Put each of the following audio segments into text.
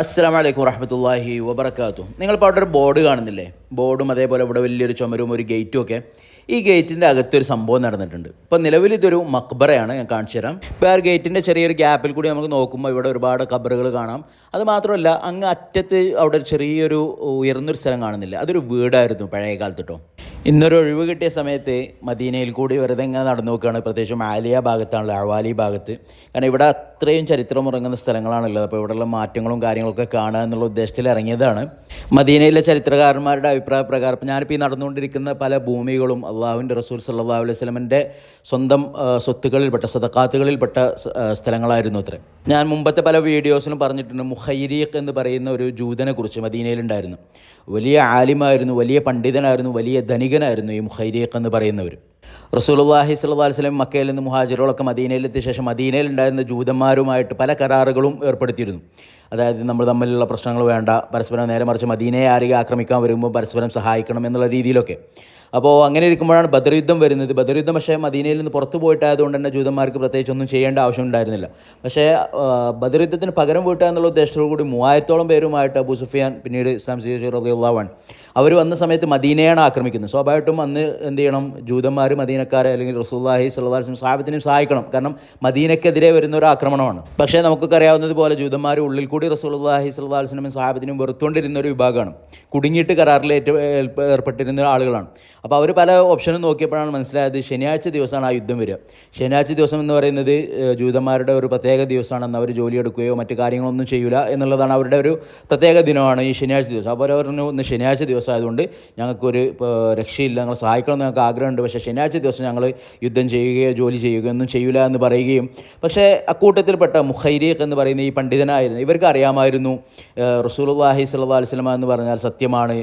അസ്സാം വലൈക്കും വറഹമത്തല്ലാഹി വബർക്കാത്തു നിങ്ങളിപ്പോൾ അവിടെ ഒരു ബോർഡ് കാണുന്നില്ലേ? ബോർഡും അതേപോലെ ഇവിടെ വലിയൊരു ചുമരും ഒരു ഗേറ്റും ഒക്കെ ഈ ഗേറ്റിന്റെ അകത്തൊരു സംഭവം നടന്നിട്ടുണ്ട്. ഇപ്പോൾ നിലവിൽ ഇതൊരു മക്ബറയാണ് ഞാൻ കാണിച്ചു തരാം. ഇപ്പോൾ ആ ഗേറ്റിന്റെ ചെറിയൊരു ഗ്യാപ്പിൽ കൂടി നമുക്ക് നോക്കുമ്പോൾ ഇവിടെ ഒരുപാട് കബറുകൾ കാണാം. അത് മാത്രമല്ല അങ്ങ് അറ്റത്ത് അവിടെ ചെറിയൊരു ഉയർന്നൊരു സ്ഥലം കാണുന്നില്ല. അതൊരു വീടായിരുന്നു പഴയ കാലത്ത് കേട്ടോ ഇന്നൊരു ഒഴിവ് കിട്ടിയ സമയത്ത് മദീനയിൽ കൂടി വെറുതെ ഇങ്ങനെ നടന്നു നോക്കുകയാണ്. പ്രത്യേകിച്ചും ആലിയ ഭാഗത്താണല്ലോ അഴവാലി ഭാഗത്ത്. കാരണം ഇവിടെ അത്രയും ചരിത്രം ഉറങ്ങുന്ന സ്ഥലങ്ങളാണുള്ളത്. അപ്പോൾ ഇവിടെയുള്ള മാറ്റങ്ങളും കാര്യങ്ങളൊക്കെ കാണുക എന്നുള്ള ഉദ്ദേശത്തിൽ ഇറങ്ങിയതാണ്. മദീനയിലെ ചരിത്രകാരന്മാരുടെ അഭിപ്രായ പ്രകാരം ഞാനിപ്പോൾ ഈ നടന്നുകൊണ്ടിരിക്കുന്ന പല ഭൂമികളും അള്ളാഹുവിന്റെ റസൂൽ സല്ലാ അലൈഹി സ്വലമിന്റെ സ്വന്തം സ്വത്തുക്കളിൽപ്പെട്ട സദക്കാത്തുകളിൽപ്പെട്ട സ്ഥലങ്ങളായിരുന്നു അത്രേ. ഞാൻ മുമ്പത്തെ പല വീഡിയോസിലും പറഞ്ഞിട്ടുണ്ട് മുഹൈരീഖ് എന്ന് പറയുന്ന ഒരു ജൂതനെക്കുറിച്ച് മദീനയിലുണ്ടായിരുന്നു. വലിയ ആലിമായിരുന്നു വലിയ പണ്ഡിതനായിരുന്നു വലിയ ധനികനായിരുന്നു ഈ മുഹൈരീഖ് എന്ന് പറയുന്നവർ റസൂലുള്ളാഹി സ്വല്ലല്ലാഹി അലൈഹി വസല്ലം മക്കയിൽ നിന്ന് മുഹാജിറുകളൊക്കെ മദീനയിലെത്തിയ ശേഷം മദീനയിൽ ഉണ്ടായിരുന്ന ജൂതന്മാരുമായിട്ട് പല കരാറുകളും ഏർപ്പെടുത്തിയിരുന്നു. അതായത് നമ്മൾ തമ്മിലുള്ള പ്രശ്നങ്ങൾ വേണ്ട പരസ്പരം നേരെ മറിച്ച് മദീനയെ ആരെയും ആക്രമിക്കാൻ വരുമ്പോൾ പരസ്പരം സഹായിക്കണം എന്നുള്ള രീതിയിലൊക്കെ. അപ്പോൾ അങ്ങനെ ഇരിക്കുമ്പോഴാണ് ബദർ യുദ്ധം വരുന്നത്. ബദർ യുദ്ധം പക്ഷേ മദീനയിൽ നിന്ന് പുറത്തു പോയിട്ടായതുകൊണ്ട് തന്നെ ജൂതന്മാർക്ക് പ്രത്യേകിച്ച് ഒന്നും ചെയ്യേണ്ട ആവശ്യം ഉണ്ടായിരുന്നില്ല പക്ഷേ ബദർയുദ്ധത്തിന് ബദർ യുദ്ധത്തിന് പകരം വീട്ടുക എന്നുള്ള ഉദ്ദേശത്തോടു കൂടി മൂവായിരത്തോളം പേരുമായിട്ട് അബൂ സുഫിയാൻ പിന്നീട് ഇസ്ലാം സ്വീകരിച്ച അൻഹു. അവർ വന്ന സമയത്ത് മദീനയാണ് ആക്രമിക്കുന്നത്. സ്വാഭാവികമായിട്ടും അന്ന് എന്ത് ചെയ്യണം? ജൂതന്മാർ മദീനക്കാരെ അല്ലെങ്കിൽ റസൂല്ലാഹി വസല്ലം സാഹബത്തിനെയും സഹായിക്കണം. കാരണം മദീനക്കെതിരെ വരുന്ന ഒരു ആക്രമണമാണ്. പക്ഷേ നമുക്കൊക്കെ അറിയാവുന്നത് പോലെ ജൂതന്മാർ ഉള്ളിൽ കൂടി അലൈഹി വസല്ലം സാഹബത്തിനും വെറുത്തുകൊണ്ടിരുന്ന ഒരു വിഭാഗമാണ്. കുടുങ്ങിയിട്ട് കരാറിൽ ഏർപ്പെട്ടിരുന്ന ആളുകളാണ്. അപ്പോൾ അവർ പല ഓപ്ഷനും നോക്കിയപ്പോഴാണ് മനസ്സിലായത് ശനിയാഴ്ച ദിവസമാണ് ആ യുദ്ധം വരിക. ശനിയാഴ്ച ദിവസം എന്ന് പറയുന്നത് ജൂതന്മാരുടെ ഒരു പ്രത്യേക ദിവസമാണെന്ന് അവർ ജോലിയെടുക്കുകയോ മറ്റു കാര്യങ്ങളൊന്നും ചെയ്യൂല എന്നുള്ളതാണ് അവരുടെ ഒരു പ്രത്യേക ദിനമാണ് ഈ ശനിയാഴ്ച ദിവസം. അപ്പോൾ അവർ പറഞ്ഞു ഇന്ന് ശനിയാഴ്ച ദിവസമായതുകൊണ്ട് ഞങ്ങൾക്കൊരു രക്ഷയില്ല. ഞങ്ങൾ സഹായിക്കണം എന്ന് ഞങ്ങൾക്ക് ആഗ്രഹമുണ്ട്. പക്ഷേ ശനിയാഴ്ച ദിവസം ഞങ്ങൾ യുദ്ധം ചെയ്യുകയോ ജോലി ചെയ്യുകയോ ഒന്നും ചെയ്യില്ല എന്ന് പറയുകയും പക്ഷേ അക്കൂട്ടത്തിൽപ്പെട്ട മുഹൈരീഖ് എന്ന് പറയുന്ന ഈ പണ്ഡിതനായിരുന്നു ഇവർക്ക് അറിയാമായിരുന്നു സ്വല്ലല്ലാഹി അലൈഹി വസല്ലം എന്ന് പറഞ്ഞാൽ സത്യമാണ്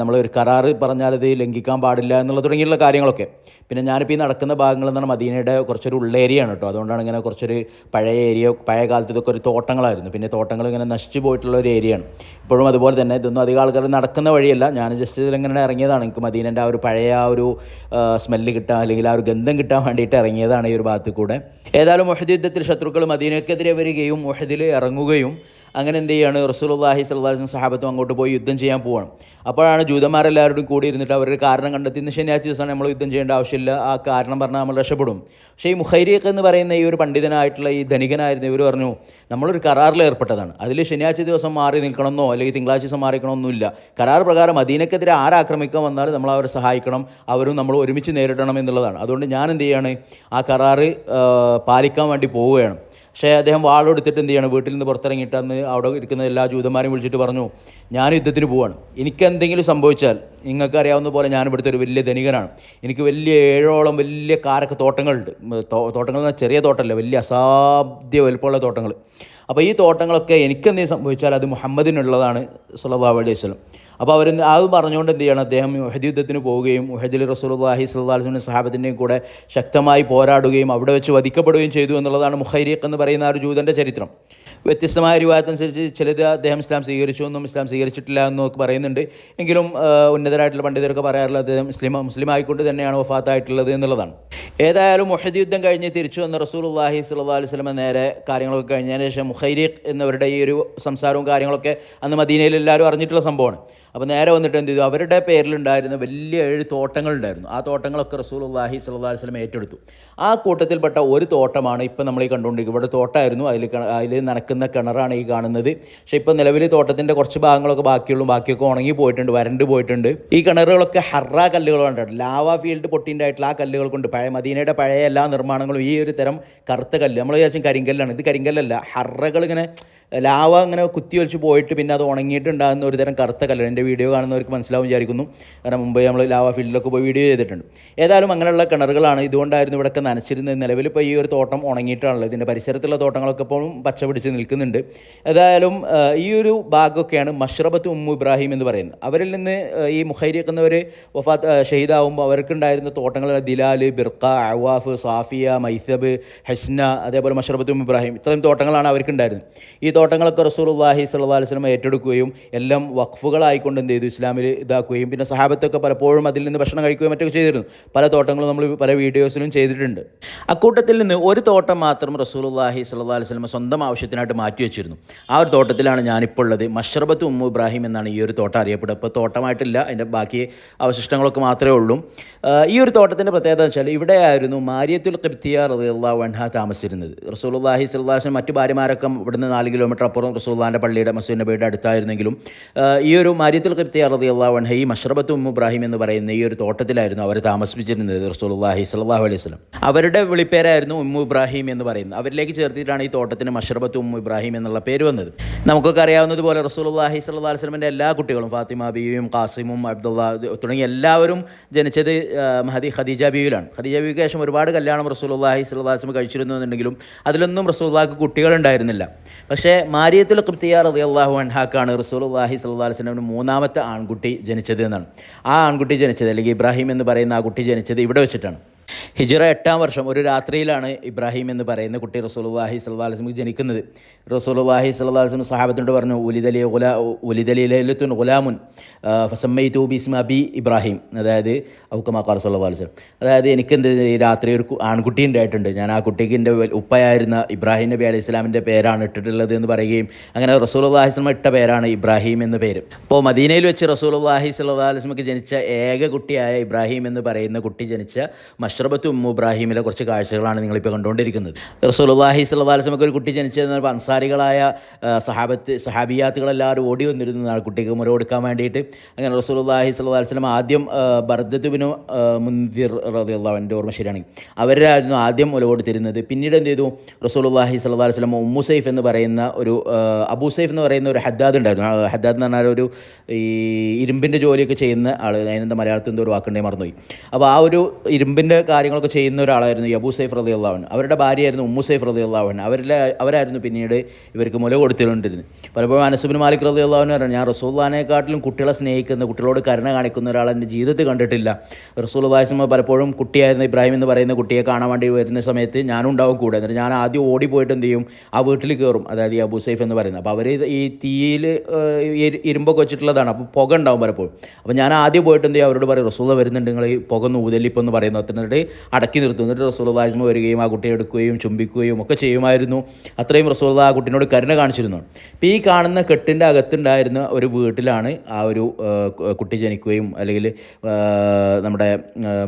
നമ്മൾ ഒരു കരാറ് പറഞ്ഞാൽ അത് ലംഘിക്കാൻ പാടില്ല എന്നുള്ള തുടങ്ങിയുള്ള കാര്യങ്ങളൊക്കെ. പിന്നെ ഞാനിപ്പോൾ ഈ നടക്കുന്ന ഭാഗങ്ങൾ എന്ന് പറഞ്ഞാൽ മദീനയുടെ കുറച്ചൊരു ഉള്ളേരിയാണ് കേട്ടോ. അതുകൊണ്ടാണ് ഇങ്ങനെ കുറച്ചൊരു പഴയ ഏരിയ പഴയ കാലത്ത് ഇതൊക്കെ ഒരു തോട്ടങ്ങളായിരുന്നു. പിന്നെ തോട്ടങ്ങൾ ഇങ്ങനെ നശിച്ചു പോയിട്ടുള്ള ഒരു ഏരിയയാണ് ഇപ്പോഴും അതുപോലെ തന്നെ ഇതൊന്നും അധികം ആൾക്കാർ നടക്കുന്ന വഴിയല്ല. ഞാൻ ജസ്റ്റ് ഇതിലിങ്ങനെ ഇറങ്ങിയതാണ്. എനിക്ക് മദീനന്റെ ആ ഒരു പഴയ ആ ഒരു സ്മെല്ല് കിട്ടാൻ അല്ലെങ്കിൽ ആ ഒരു ഗന്ധം കിട്ടാൻ വേണ്ടിയിട്ട് ഇറങ്ങിയതാണ് ഈ ഒരു ഭാഗത്ത് കൂടെ. ഏതായാലും മുഹദ് യുദ്ധത്തിൽ ശത്രുക്കൾ മദീനക്കെതിരെ വരികയും മുഹദിൽ ഇറങ്ങുകയും അങ്ങനെ എന്ത് ചെയ്യാണ്? അലൈഹി വസല്ലം സഹാബത്തും അങ്ങോട്ട് പോയി യുദ്ധം ചെയ്യാൻ പോവാണ്. അപ്പോഴാണ് ജൂതന്മാരെല്ലാവരും കൂടി ഇരുന്നിട്ട് അവരുടെ കാരണം കണ്ടെത്തി. ഇന്ന് ശനിയാഴ്ച ദിവസമാണ് നമ്മൾ യുദ്ധം ചെയ്യേണ്ട ആവശ്യമില്ല. ആ കാരണം പറഞ്ഞാൽ നമ്മൾ രക്ഷപ്പെടും. പക്ഷേ ഈ മുഖൈരിയൊക്കെ എന്ന് പറയുന്ന ഈ ഒരു പണ്ഡിതനായിട്ടുള്ള ഈ ധനികനായിരുന്ന. ഇവർ പറഞ്ഞു നമ്മളൊരു കരാറിൽ ഏർപ്പെട്ടതാണ്. അതിൽ ശനിയാഴ്ച ദിവസം മാറി നിൽക്കണമെന്നോ അല്ലെങ്കിൽ തിങ്കളാഴ്ച ദിവസം മാറിക്കണമെന്നൊന്നുമില്ല. കരാർ പ്രകാരം മദീനക്കെതിരെ ആരാക്രമിക്കാൻ വന്നാലും നമ്മൾ അവരെ സഹായിക്കണം. അവരും നമ്മൾ ഒരുമിച്ച് നേരിടണം എന്നുള്ളതാണ്. അതുകൊണ്ട് ഞാൻ എന്ത് ചെയ്യാണ്? ആ കരാറ് പാലിക്കാൻ വേണ്ടി പോവുകയാണ്. പക്ഷേ അദ്ദേഹം വാളെടുത്തിട്ട് എന്ത് ചെയ്യണം? വീട്ടിൽ നിന്ന് പുറത്തിറങ്ങിയിട്ട് അന്ന് അവിടെ ഇരിക്കുന്ന എല്ലാ ജൂതന്മാരെയും വിളിച്ചിട്ട് പറഞ്ഞു ഞാൻ യുദ്ധത്തിന് പോവാണ്. എനിക്ക് എന്തെങ്കിലും സംഭവിച്ചാൽ നിങ്ങൾക്ക് അറിയാവുന്ന പോലെ ഞാൻ ഇവിടുത്തെ ഒരു വലിയ ധനികനാണ്. എനിക്ക് വലിയ ഏഴോളം വലിയ കാരക്ക തോട്ടങ്ങളുണ്ട്. തോട്ടങ്ങൾ എന്ന് ചെറിയ തോട്ടമല്ല വലിയ അസാധ്യ വലുപ്പമുള്ള തോട്ടങ്ങൾ. അപ്പോൾ ഈ തോട്ടങ്ങളൊക്കെ എനിക്കെന്തെങ്കിലും സംഭവിച്ചാൽ അത് മുഹമ്മദിനുള്ളതാണ് സുല്ലാ അലൈഹി വസ്ലം അപ്പോൾ അവർ അത് പറഞ്ഞുകൊണ്ട് എന്ത് ചെയ്യണം? അദ്ദേഹം മുഹദ് യുദ്ധത്തിന് പോവുകയും ഉഹദിൽ അലൈഹി വസല്ലം സഹാബത്തിന്റെയും കൂടെ ശക്തമായി പോരാടുകയും അവിടെ വെച്ച് വധിക്കപ്പെടുകയും ചെയ്തു എന്നുള്ളതാണ് മുഹൈരിഖ് എന്ന് പറയുന്ന ആ ഒരു ജൂതന്റെ ചരിത്രം. വ്യത്യസ്തമായ രൂപത്തനുസരിച്ച് ചിലത് അദ്ദേഹം ഇസ്ലാം സ്വീകരിച്ചു എന്നും ഇസ്ലാം സ്വീകരിച്ചിട്ടില്ല എന്നൊക്കെ പറയുന്നുണ്ട്. എങ്കിലും ആ, ഉന്നതരായിട്ടുള്ള പണ്ഡിതരൊക്കെ പറയാറുള്ളത് അദ്ദേഹം മുസ്ലിം മുസ്ലിം ആയിക്കൊണ്ട് തന്നെയാണ് വഫാത്തായിട്ടുള്ളത് എന്നുള്ളതാണ്. ഏതായാലും മുഹദ് യുദ്ധം കഴിഞ്ഞ് തിരിച്ചു വന്ന റസൂലുള്ളാഹി സ്വല്ലല്ലാഹി അലൈഹി വസല്ലം നേരെ കാര്യങ്ങളൊക്കെ കഴിഞ്ഞതിന് ശേഷം മുഹൈരീഖ് എന്നവരുടെ ഈ ഒരു സംസാരവും കാര്യങ്ങളൊക്കെ അന്ന് മദീനയിൽ എല്ലാവരും അറിഞ്ഞിട്ടുള്ള സംഭവമാണ്. അപ്പോൾ നേരെ വന്നിട്ട് എന്ത് ചെയ്തു? അവരുടെ പേരിലുണ്ടായിരുന്ന വലിയ ഏഴ് തോട്ടങ്ങളുണ്ടായിരുന്നു. ആ തോട്ടങ്ങളൊക്കെ റസൂലുള്ളാഹി സ്വല്ലല്ലാഹി അലൈഹി വസല്ലം ഏറ്റെടുത്തു. ആ കൂട്ടത്തിൽപ്പെട്ട ഒരു തോട്ടമാണ് ഇപ്പം നമ്മൾ ഈ കണ്ടുകൊണ്ടിരിക്കുന്നത്. ഇവിടെ തോട്ടമായിരുന്നു അതിൽ അതിൽ നടക്കുന്ന കിണറാണ് ഈ കാണുന്നത്. പക്ഷേ ഇപ്പം നിലവിൽ തോട്ടത്തിന്റെ കുറച്ച് ഭാഗങ്ങളൊക്കെ ബാക്കിയുള്ളൂ. ബാക്കിയൊക്കെ ഉണങ്ങി പോയിട്ടുണ്ട്. വരണ്ട് പോയിട്ടുണ്ട്. ഈ കിണറുകളൊക്കെ ഹറ കല്ലുകളുണ്ട് ലാവ ഫീൽഡ് പൊട്ടിന്റായിട്ടുള്ള ആ കല്ലുകൾ കൊണ്ട് പഴയ മദീനയുടെ പഴയ എല്ലാ നിർമ്മാണങ്ങളും ഈ ഒരു തരം കറുത്ത കല്ല്. നമ്മൾ വിചാരിച്ചും കരിങ്കല്ലാണ്. ഇത് കരിങ്കല്ലല്ല. ഹറകൾ ഇങ്ങനെ ലാവ അങ്ങനെ കുത്തി ഒലിച്ച് പോയിട്ട് പിന്നെ അത് ഉണങ്ങിയിട്ടുണ്ടാകുന്ന ഒരു തരം കറുത്ത കല്ലാണ് എന്റെ വീഡിയോ കാണുന്നവർക്ക് മനസ്സിലാവും വിചാരിക്കുന്നു. കാരണം മുമ്പ് നമ്മൾ ലാവ ഫീൽഡിലൊക്കെ പോയി വീഡിയോ ചെയ്തിട്ടുണ്ട്. ഏതായാലും അങ്ങനെയുള്ള കിണറുകളാണ് ഇതുകൊണ്ടായിരുന്നു ഇവിടെയൊക്കെ നനച്ചിരുന്നത്. നിലവിൽ ഇപ്പോൾ ഈ ഒരു തോട്ടം ഉണങ്ങിയിട്ടാണല്ലോ. ഇതിന്റെ പരിസരത്തുള്ള തോട്ടങ്ങളൊക്കെ ഇപ്പോഴും പച്ച പിടിച്ച് നിൽക്കുന്നുണ്ട്. ഏതായാലും ഈ ഒരു ഭാഗമൊക്കെയാണ് മഷ്റബത്ത് ഉമ്മു ഇബ്രാഹിം എന്ന് പറയുന്നത്. അവരിൽ നിന്ന് ഈ മുഹൈരി എന്നവർ വഫാത്ത് ഷെയ്ദാവുമ്പോൾ അവർക്കുണ്ടായിരുന്ന തോട്ടങ്ങൾ ദിലാൽ ബിർക്ക അവാഫ് സാഫിയ മൈസബ് ഹസ്ന അതേപോലെ മഷ്റബത്ത് ഉമ്മു ഇബ്രാഹിം. ഇത്രയും തോട്ടങ്ങളാണ് അവർക്കുണ്ടായിരുന്നത്. ഈ തോട്ടങ്ങളൊക്കെ റസൂലുള്ളാഹി സ്വല്ലല്ലാഹി അലൈഹി വസല്ലം ഏറ്റെടുക്കുകയും എല്ലാം വഖഫുകളായിക്കൊണ്ട് എന്ത് ചെയ്തു? ഇസ്ലാമിൽ ഇതാക്കുകയും പിന്നെ സഹാബത്തൊക്കെ പലപ്പോഴും അതിൽ നിന്ന് ഭക്ഷണം കഴിക്കുകയും മറ്റൊക്കെ ചെയ്തിരുന്നു. പല തോട്ടങ്ങളും നമ്മൾ പല വീഡിയോസിലും ചെയ്തിട്ടുണ്ട്. അക്കൂട്ടത്തിൽ നിന്ന് ഒരു തോട്ടം മാത്രം സ്വല്ലല്ലാഹി അലൈഹി വസല്ലം സ്വന്തം ആവശ്യത്തിനായിട്ട് മാറ്റി വെച്ചിരുന്നു. ആ ഒരു തോട്ടത്തിലാണ് ഞാനിപ്പോൾ ഉള്ളത്. മഷ്റബത്ത് ഉമ്മു ഇബ്രാഹിം എന്നാണ് ഈ ഒരു തോട്ടം അറിയപ്പെടുന്നത് ഇപ്പോൾ തോട്ടമായിട്ടില്ല. അതിന്റെ ബാക്കി അവശിഷ്ടങ്ങളൊക്കെ മാത്രമേ ഉള്ളൂ. ഈ ഒരു തോട്ടത്തിന്റെ പ്രത്യേകത വെച്ചാൽ ഇവിടെയായിരുന്നു മാരിയത്തുൽ ഖിബ്തിയ റളിയല്ലാഹു വൺഹ താമസിച്ചിരുന്നത്. അലൈഹി വസല്ലം മറ്റു ഭാര്യമാരൊക്കെ ഇവിടുന്ന് നാല് കിലോമീറ്റർ അപ്പുറം റസൂള്ളാന്റെ പള്ളിയുടെ മസൂദ് നബിയുടെ അടുത്തായിരുന്നെങ്കിലും ഈ ഒരു മാരിയത്തുൽ ഖിബ്തിയ റളിയല്ലാഹു അൻഹ ഈ മഷ്റബത്ത് ഉമ്മു ഇബ്രാഹിം എന്ന് പറയുന്ന ഈ ഒരു തോട്ടത്തിലായിരുന്നു അവർ താമസിപ്പിച്ചിരുന്നത് റസൂലുള്ളാഹി സ്വല്ലല്ലാഹു അലൈഹി വസല്ലം. അവരുടെ വിളിപ്പേരായിരുന്നു ഉമ്മു ഇബ്രാഹിം എന്ന് പറയുന്നത്. അവരിലേക്ക് ചേർത്തിട്ടാണ് ഈ തോട്ടത്തിന് മഷ്റബത്ത് ഉമ്മു ഇബ്രാഹിം എന്നുള്ള പേര് വന്നത്. നമുക്കൊക്കെ അറിയാവുന്നതുപോലെ റസൂലുള്ളാഹി അലൈഹി വസല്ലമയുടെ എല്ലാ കുട്ടികളും ഫാത്തിമ ബിയും കാസിമും അബ്ദുള്ള തുടങ്ങി എല്ലാവരും ജനിച്ചത് മഹദി ഖദീജ ബിയുലാണ് ഖദീജ ബീവിക്ക് ശേഷം ഒരുപാട് കല്യാണം റസൂലുള്ളാഹി അള്ളാഹി അലൈഹി വസല്ലം കഴിച്ചിരുന്നു എന്നുണ്ടെങ്കിലും അതിലൊന്നും റസൂലുള്ളാഹിക്ക് കുട്ടികളുണ്ടായിരുന്നില്ല. പക്ഷേ മാരിയത്തുൽ കൃപ്തിയ റതി അള്ളാഹു അൻഹാക്കാണ് റസൂൽ അള്ളാഹി അലൈഹി വസല്ലമിന് മൂന്നാമത്തെ ആൺകുട്ടി ജനിച്ചത് എന്നാണ്. ആ ആൺകുട്ടി ജനിച്ചത് അല്ലെങ്കിൽ ഇബ്രാഹിം എന്ന് പറയുന്ന ആ കുട്ടി ജനിച്ചത് ഇവിടെ വെച്ചിട്ടാണ്. ഹിജറ എട്ടാം വർഷം ഒരു രാത്രിയിലാണ് ഇബ്രാഹിം എന്ന് പറയുന്ന കുട്ടി അലൈഹി വസല്ലം ജനിക്കുന്നത്. അലൈഹി വസല്ലം സഹാബത്തിനോട് പറഞ്ഞു ഉലിദലി ഉല ഉലിദലിത്തുൻ ഉലാമുൻ ഫസമ്മൈ ബിസ്മ അബി ഇബ്രാഹിം. അതായത് ഔക്കമാക്കാർ അലൈഹി അതായത് എനിക്കെന്ത് ഈ രാത്രി ഒരു ആൺകുട്ടി ഉണ്ടായിട്ടുണ്ട്. ഞാൻ ആ കുട്ടിക്ക് എന്റെ ഉപ്പയായിരുന്ന ഇബ്രാഹിം നബി അലൈഹി ഇസ്ലാമിന്റെ പേരാണ് ഇട്ടിട്ടുള്ളത് എന്ന് പറയുകയും അങ്ങനെ റസൂലുള്ളാഹി സ്വലം ഇട്ട പേരാണ് ഇബ്രാഹിം എന്ന പേര്. അപ്പോൾ മദീനയിൽ വെച്ച് അലൈഹി വസല്ലമക്ക് ജനിച്ച ഏക കുട്ടിയായ ഇബ്രാഹിം എന്ന് പറയുന്ന കുട്ടി ജനിച്ച മഷ്റബത്ത് ഉമ്മു ഇബ്രാഹിമിലെ കുറച്ച് കാഴ്ചകളാണ് നിങ്ങളിപ്പോൾ കണ്ടുകൊണ്ടിരിക്കുന്നത്. അലൈഹി വസല്ലമക്ക് ഒരു കുട്ടി പറയുമ്പോൾ അൻസാരികളായ സഹാബത്ത് സഹാബിയാത്തുകളെല്ലാവരും ഓടി ആ കുട്ടിക്ക് മുര കൊടുക്കാൻ വേണ്ടിയിട്ട്. അങ്ങനെ അലൈഹി വസല്ലം ആദ്യം ബർദത്തുബിനു മുന്തിർ റതിയുള്ള എന്റെ ഓർമ്മ ശരിയാണ് അവരായിരുന്നു ആദ്യം മുല കൊടുത്തിരുന്നത്. പിന്നീട് എന്ത് ചെയ്തു? റസൂലുള്ളാഹി സ്വല്ലല്ലാഹി അലൈഹി വസല്ലം ഉമ്മു സൈഫ് എന്ന് പറയുന്ന ഒരു അബൂ സൈഫ് എന്ന് പറയുന്ന ഒരു ഹദ്ദാദ് ഉണ്ടായിരുന്നു. ഹദ്ദാദ് എന്ന് പറഞ്ഞാൽ ഒരു ഈ ഇരുമ്പിന്റെ ജോലിയൊക്കെ ചെയ്യുന്ന ആൾ അതിനെന്താ മലയാളത്തിൽ എന്തോ ഒരു വാക്കുണ്ടെങ്കിൽ മറന്നുപോയി. അപ്പോൾ ആ ഒരു ഇരുമ്പിന്റെ കാര്യങ്ങളൊക്കെ ചെയ്യുന്ന ഒരാളായിരുന്നു യബൂ സൈഫ് റതി അള്ളാഹൻ അവരുടെ ഭാര്യയായിരുന്നു ഉമ്മു സൈഫ് റതി അള്ളാഹൻ അവരിലെ അവരായിരുന്നു പിന്നീട് ഇവർക്ക് മുല കൊടുത്തുകൊണ്ടിരുന്നത് പലപ്പോഴും അനസുബിൻ മാലിക് റതി അള്ളാഹുൻ പറഞ്ഞു ഞാൻ റസൂല്ലാനെക്കാട്ടിലും കുട്ടികളെ സ്നേഹിക്കുന്ന കുട്ടികളോട് കരുണ കാണിക്കുന്ന ഒരാൾ എന്റെ ജീവിതത്തിൽ കണ്ടിട്ടില്ല. റസൂൽ വാസിമ പലപ്പോഴും കുട്ടിയായിരുന്ന ഇബ്രാഹിം എന്ന് പറയുന്ന കുട്ടിയെ കാണാൻ വേണ്ടി വരുന്ന സമയത്ത് ഞാനും ഉണ്ടാവും കൂടെ. എന്നിട്ട് ഞാൻ ആദ്യം ഓടി പോയിട്ട് എന്ത് ചെയ്യും? ആ വീട്ടിൽ കയറും. അതായത് ഈ അബൂ സൈഫ് എന്ന് പറയുന്നത്. അപ്പോൾ അവർ ഈ തീയിൽ ഇരുമ്പൊക്കെ വെച്ചിട്ടുള്ളതാണ്. അപ്പോൾ പുക ഉണ്ടാവും പലപ്പോഴും. അപ്പോൾ ഞാൻ ആദ്യം പോയിട്ട് എന്ത് ചെയ്യും? അവരോട് പറയും റസൂല വരുന്നുണ്ട്. നിങ്ങൾ പുക ഒന്ന് ഊതലിപ്പം എന്ന് പറയുന്നത് എന്നിട്ട് അടക്കി നിർത്തും എന്നിട്ട് റസൂൽദാസ്മ വരികയും ആ കുട്ടിയെ എടുക്കുകയും ചുംബിക്കുകയും ഒക്കെ ചെയ്യുമായിരുന്നു. അത്രയും റസൂൽദ ആ കുട്ടിനോട് കരുണ കാണിച്ചിരുന്നു. അപ്പം ഈ കാണുന്ന കെട്ടിന്റെ അകത്തുണ്ടായിരുന്ന ഒരു വീട്ടിലാണ് ആ ഒരു കുട്ടി ജനിക്കുകയും അല്ലെങ്കിൽ നമ്മുടെ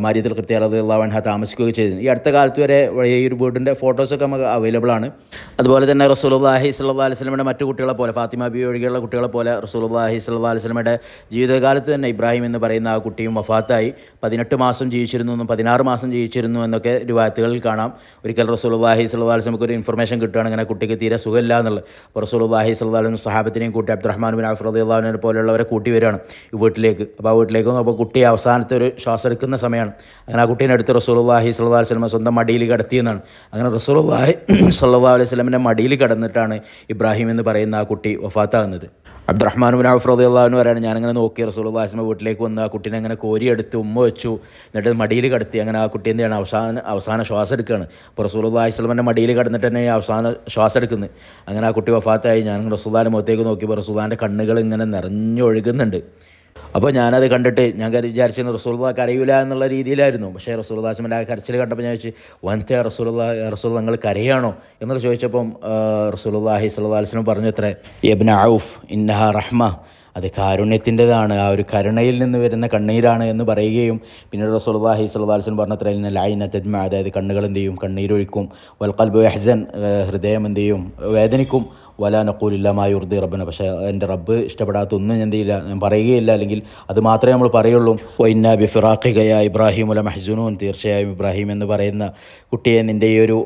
മാര്യത്തിൽ കൃത്യവൻഹ താമസിക്കുകയും ചെയ്തത് ഈ അടുത്ത കാലത്ത് വരെ ഈ ഒരു വീടിന്റെ ഫോട്ടോസൊക്കെ നമുക്ക് അവൈലബിൾ ആണ്. അതുപോലെ തന്നെ റസൂലുള്ളാഹി സ്വല്ലല്ലാഹി അലൈഹി വസല്ലമയുടെ മറ്റു കുട്ടികളെ പോലെ ഫാത്തിമ ബി ഒഴികെയുള്ള കുട്ടികളെ പോലെ റസൂലുള്ളാഹി സ്വല്ലല്ലാഹി അലൈഹി വസല്ലമയുടെ ജീവിതകാലത്ത് തന്നെ ഇബ്രാഹിം എന്ന് പറയുന്ന ആ കുട്ടിയും വഫാത്തായി. പതിനെട്ട് മാസം ജീവിച്ചിരുന്നു എന്നും പതിനാറ് മാസം ജീവിച്ചിരുന്നു എന്നൊക്കെ രൂപാത്തുകളിൽ കാണാം. ഒരിക്കൽ റസൂലുള്ളാഹി സ്വല്ലല്ലാഹി അലൈഹി നമുക്ക് ഒരു ഇൻഫർമേഷൻ കിട്ടുകയാണ് ഇങ്ങനെ കുട്ടിക്ക് തീരെ സുഖമില്ല എന്നുള്ളത്. അപ്പോൾ സ്വല്ലല്ലാഹി അലൈഹി വസല്ലം സഹാബത്തിനെയും കൂട്ടി അബ്ദുറഹ്മാൻ ബിൻ റളിയല്ലാഹുവിനെ പോലെയുള്ളവരെ കൂട്ടി വരികയാണ് ഈ വീട്ടിലേക്ക്. അപ്പോൾ ആ വീട്ടിലേക്ക് അപ്പോൾ കുട്ടി അവസാനത്തെ ഒരു ശ്വാസം എടുക്കുന്ന സമയമാണ്. അങ്ങനെ ആ കുട്ടീനെ അടുത്ത് റസൂലുള്ളാഹി സ്വല്ലല്ലാഹി അലൈഹി വസല്ലം സ്വന്തം മടിയിൽ കിടത്തിയെന്നാണ്. അങ്ങനെ റസൂലുള്ളാഹി സ്വല്ലല്ലാഹി അലൈഹി സ്വലമിന്റെ മടിയിൽ കിടന്നിട്ടാണ് ഇബ്രാഹിം എന്ന് പറയുന്ന ആ കുട്ടി വഫാത്താകുന്നത്. അബ്ദുറഹ്മാൻ ഔഫ് റളിയല്ലാഹു പറയാണ് ഞാനങ്ങനെ നോക്കി റസൂലുള്ളാഹിസ്മ വീട്ടിലേക്ക് വന്ന് ആ കുട്ടീനെ അങ്ങനെ കോരിയെടുത്ത് ഉമ്മ വെച്ചു. എന്നിട്ട് മടിയിൽ കടത്തി. അങ്ങനെ ആ കുട്ടി എന്ത് ചെയ്യണം? അവസാന അവസാന ശ്വാസം എടുക്കുകയാണ്. അപ്പോൾ സ്വലമിന്റെ മടിയിൽ കടന്നിട്ട് തന്നെ അവസാന ശ്വാസം എടുക്കുന്നത് അങ്ങനെ ആ കുട്ടി വഫാത്തായി. ഞാൻ റസൂല്ലാന്റെ മുഖത്തേക്ക് നോക്കിയപ്പോൾ റസൂല്ലാന്റെ കണ്ണുകൾ ഇങ്ങനെ നിറഞ്ഞൊഴുകുന്നുണ്ട്. അപ്പോൾ ഞാനത് കണ്ടിട്ട് ഞാൻ വിചാരിച്ചു റസൂൽദ കരയൂല എന്നുള്ള രീതിയിലായിരുന്നു. പക്ഷേ റസൂൽദാസിന്റെ ആ കരച്ചിൽ കണ്ടപ്പോൾ ഞാൻ ചോദിച്ചു വനത്തെ റസൂൽദ റസൂൽ നിങ്ങൾ കരയാണോ? എന്നൊക്കെ ചോദിച്ചപ്പം സ്വല്ലാസ്ലം പറഞ്ഞു അത്രേ യബ്ന ഔഫ് ഇന്നഹ റഹ്മ. അത് കാരുണ്യത്തിന്റെതാണ് ആ ഒരു കരുണയിൽ നിന്ന് വരുന്ന കണ്ണീരാണ് എന്ന് പറയുകയും പിന്നീട് റസൂൽദാഹി സ്വല്ലാസ്ലം പറഞ്ഞത്ര ലൈന തെജ്മ അതായത് കണ്ണുകൾ എന്ത് ചെയ്യും? കണ്ണീരൊഴിക്കും. വൽക്കൽബ് ഹസൻ ഹൃദയം എന്ത് ചെയ്യും? വേദനിക്കും. വലാ നക്കൂലില്ലമായി ഉറുദി റബ്ബിനെ. പക്ഷേ എന്റെ റബ്ബ് ഇഷ്ടപ്പെടാത്ത ഒന്നും ഞാൻ എന്ത് ഞാൻ പറയുകയില്ല. അല്ലെങ്കിൽ അത് മാത്രമേ നമ്മൾ പറയുള്ളൂ. ഒന്ന ബി ഫിറാഖികയ ഇബ്രാഹിം ഉല മഹ്ജുനൂൻ തീർച്ചയായും ഇബ്രാഹിം എന്ന് പറയുന്ന കുട്ടിയെ നിന്റെ ഈ ഒരു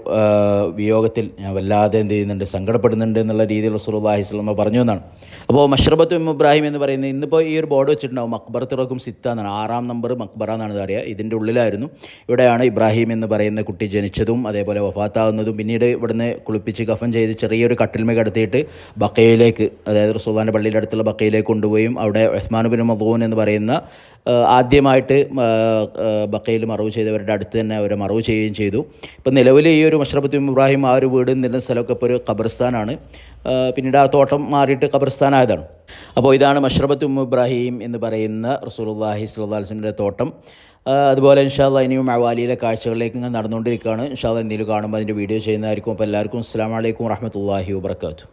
വിയോഗത്തിൽ ഞാൻ വല്ലാതെ എന്ത് ചെയ്യുന്നുണ്ട് സങ്കടപ്പെടുന്നുണ്ട് എന്നുള്ള രീതിയിൽ റസൂലുള്ളാഹി സ്വലമ പറഞ്ഞു എന്നാണ്. അപ്പോൾ മഷ്റബത്തും ഇബ്രാഹിം എന്ന് പറയുന്നത് ഇന്നിപ്പോൾ ഈ ഒരു ബോർഡ് വെച്ചിട്ടുണ്ടാവും. മക്ബറത്തുറക്കും സിത്ത എന്നാണ്. ആറാം നമ്പർ മക്ബറ എന്നാണ് അറിയുക ഇതിന്റെ ഉള്ളിലായിരുന്നു. ഇവിടെയാണ് ഇബ്രാഹിം എന്ന് പറയുന്ന കുട്ടി ജനിച്ചതും അതേപോലെ വഫാത്താവുന്നതും പിന്നീട് ഇവിടുന്ന് കുളിപ്പിച്ച് കഫൻ ചെയ്ത് ചെറിയൊരു കട്ടിൽമേ കിടത്തിയിട്ട് നടത്തിയിട്ട് ബക്കയിലേക്ക് അതായത് റസുബാന്റെ പള്ളിയുടെ അടുത്തുള്ള ബക്കയിലേക്ക് കൊണ്ടുപോയും. അവിടെ ഉസ്മാൻ ബിൻ മദൂൻ എന്ന് പറയുന്ന ആദ്യമായിട്ട് ബക്കയിൽ മറവ് ചെയ്തവരുടെ അടുത്ത് തന്നെ അവരെ മറവ് ചെയ്യുകയും ചെയ്തു. ഇപ്പം നിലവിൽ ഈ ഒരു മഷ്റബത്ത് ഇബ്രാഹിം ആ ഒരു വീട് നിന്ന സ്ഥലമൊക്കെ ഇപ്പോൾ ഒരു ഖബർസ്ഥാനാണ്. പിന്നീട് ആ തോട്ടം മാറിയിട്ട് ഖബർസ്ഥാനായതാണ്. അപ്പോൾ ഇതാണ് മഷ്റബത്ത് ഉം ഇബ്രാഹിം എന്ന് പറയുന്ന റസൂലുള്ളാഹി സ്വല്ലാസ്മിന്റെ തോട്ടം. അതുപോലെ ഇൻഷാല്ല ഇനിയും അവാലിയിലെ കാഴ്ചകളിലേക്ക് ഇങ്ങനെ നടന്നുകൊണ്ടിരിക്കുകയാണ്. ഇൻഷാല്ല എന്തെങ്കിലും കാണുമ്പോൾ അതിന്റെ വീഡിയോ ചെയ്യുന്നതായിരിക്കും. അപ്പോൾ എല്ലാവർക്കും അസ്സാം വലൈക്കും വറഹമത്തല്ലാഹി വാബർക്കാത്തു